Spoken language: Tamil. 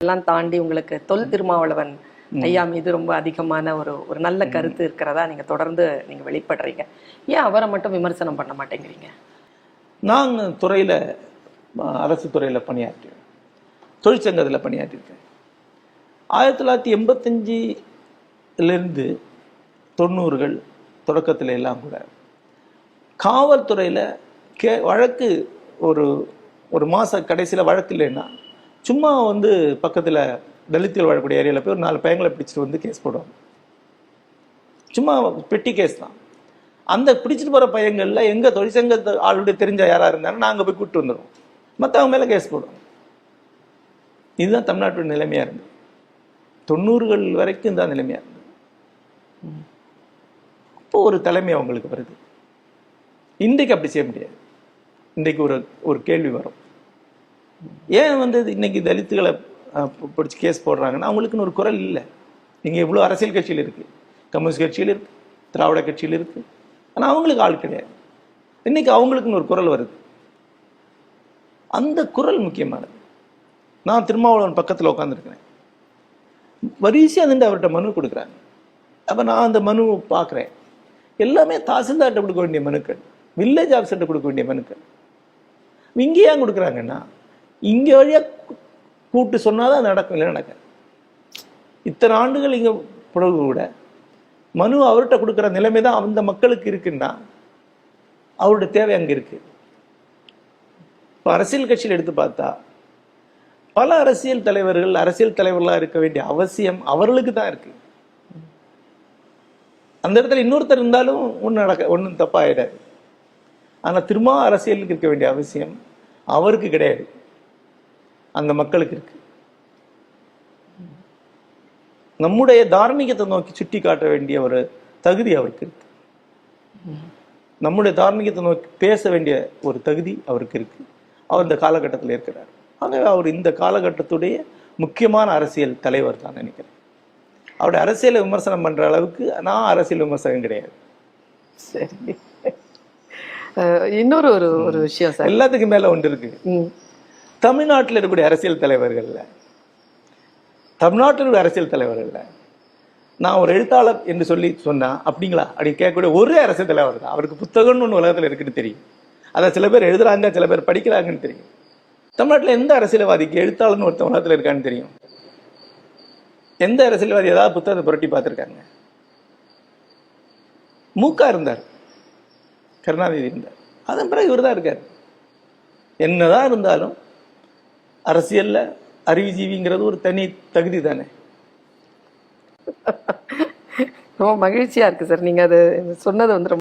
எல்லாம் தாண்டி உங்களுக்கு தொல் திருமாவளவன் ஐயா மீது ரொம்ப அதிகமான ஒரு ஒரு நல்ல கருத்து இருக்கிறதா நீங்க தொடர்ந்து நீங்க வெளிப்படுறீங்க. ஏன் அவரை மட்டும் விமர்சனம் பண்ண மாட்டேங்கிறீங்க? நான் துறையில் அரசு துறையில் பணியாற்றினேன் தொழிற்சங்கத்தில் பணியாற்றிருக்கேன் ஆயிரத்தி தொள்ளாயிரத்தி எண்பத்தஞ்சிலேருந்து தொண்ணூறுகள் தொடக்கத்தில் எல்லாம் கூட காவல்துறையில் கே வழக்கு ஒரு ஒரு மாத கடைசியில் வழக்கு இல்லைன்னா சும்மா வந்து பக்கத்தில் தலித்துகள் வாழக்கூடிய ஏரியாவில் போய் ஒரு நாலு பையங்களை பிடிச்சிட்டு வந்து கேஸ் போடுவாங்க. சும்மா பெட்டி கேஸ் தான். அந்த பிடிச்சிட்டு போகிற பையங்களில் எங்கள் தொழிற்சங்க ஆளுடைய தெரிஞ்ச யாராக இருந்தாலும் நாங்கள் போய் கூப்பிட்டு வந்துடுவோம் மற்றவங்க மேலே கேஸ் போடுவோம் இதுதான் தமிழ்நாட்டோட நிலைமையாக இருந்தது. தொண்ணூறுகள் வரைக்கும் தான் நிலைமையாக இருந்தது. அப்போ ஒரு தலைமை அவங்களுக்கு வருது. இன்றைக்கு அப்படி செய்ய முடியாது. இன்றைக்கு ஒரு ஒரு கேள்வி வரும். ஏன் வந்து இன்னைக்கு தலித்துகளை பிடிச்சி கேஸ் போடுறாங்கன்னா அவங்களுக்குன்னு ஒரு குரல் இல்லை. நீங்கள் இவ்வளோ அரசியல் கட்சியில் இருக்கு. கம்யூனிஸ்ட் கட்சியில் இருக்கு. திராவிட கட்சியில் இருக்கு. ஆனால் அவங்களுக்கு ஆள் கிடையாது. இன்னைக்கு அவங்களுக்குன்னு ஒரு குரல் வருது. அந்த குரல் முக்கியமானது. நான் திருமாவளவன் பக்கத்தில் உட்காந்துருக்கிறேன் வரிசையாக அதுண்டு அவர்கிட்ட மனு கொடுக்குறாங்க. அப்போ நான் அந்த மனு பார்க்குறேன். எல்லாமே தாசில்தார்கிட்ட கொடுக்க வேண்டிய மனுக்கள் வில்லேஜ் ஆஃபீஸர்கிட்ட கொடுக்க வேண்டிய மனுக்கள். இங்கே ஏன் கொடுக்குறாங்கன்னா இங்கே வழியாக கூப்பிட்டு சொன்னால் தான் நடக்கும் இல்லை நடக்க இத்தனை ஆண்டுகள் இங்கே பிறகு கூட மனு அவர்கிட்ட கொடுக்குற நிலைமை தான் அந்த மக்களுக்கு இருக்குன்னா அவருடைய தேவை அங்கே இருக்குது இப்போ அரசியல் கட்சியில் எடுத்து பார்த்தா பல அரசியல் தலைவர்கள் அரசியல் தலைவர்களாக இருக்க வேண்டிய அவசியம் அவர்களுக்கு தான் இருக்கு. அந்த இடத்துல இன்னொருத்தர் இருந்தாலும் ஒன்றும் நடக்க ஒன்றும் தப்பாகிடாது ஆனால் திரும்ப அரசியலுக்கு இருக்க வேண்டிய அவசியம் அவருக்கு கிடையாது. அந்த மக்களுக்கு இருக்கு. நம்முடைய தார்மீகத்தை நோக்கி சுட்டி காட்ட வேண்டிய ஒரு தகுதி அவருக்கு இருக்கு. நம்முடைய தார்மீகத்தை நோக்கி பேச வேண்டிய ஒரு தகுதி அவருக்கு இருக்கு. அவர் இந்த காலகட்டத்தில் இருக்கிறார். ஆகவே அவர் இந்த காலகட்டத்துடைய முக்கியமான அரசியல் தலைவர் தான் நினைக்கிறேன். அவருடைய அரசியலை விமர்சனம் பண்ற அளவுக்கு நான் அரசியல் விமர்சனம் கிடையாது. சரி. இன்னொரு ஒரு ஒரு விஷயம் சார். எல்லாத்துக்கும் மேல ஒன்று இருக்கு. தமிழ்நாட்டில் இருக்கக்கூடிய அரசியல் தலைவர்கள்ல. தமிழ்நாட்டில் இருக்கிற அரசியல் தலைவர்கள்ல. நான் ஒரு எழுத்தாளர் என்று சொல்லி சொன்னேன் அப்படிங்களா? அப்படி கேட்கக்கூடிய ஒரே அரசியல் தலைவர் தான். அவருக்கு புத்தகம்னு ஒன்று உலகத்தில் இருக்குன்னு தெரியும். அதை சில பேர் எழுதுறாங்க சில பேர் படிக்கிறாங்கன்னு தெரியும். தமிழ்நாட்டில் எந்த அரசியல்வாதிக்கு எழுத்தாளர்னு ஒருத்தன் உலகத்தில் இருக்கான்னு தெரியும்? எந்த அரசியல்வாதி ஏதாவது புத்தகத்தை புரட்டி பார்த்துருக்காங்க? மூக்கா இருந்தார். கருணாநிதி இருந்தார். அதன் பிறகு இவர் தான் இருக்கார். என்னதான் இருந்தாலும் அரசியல்ல அறிவுஜீவிங்கிறது ஒரு தனி தகுதி தானே? ரொம்ப மகிழ்ச்சியா இருக்கு சார். நீங்க அது சொன்னது வந்து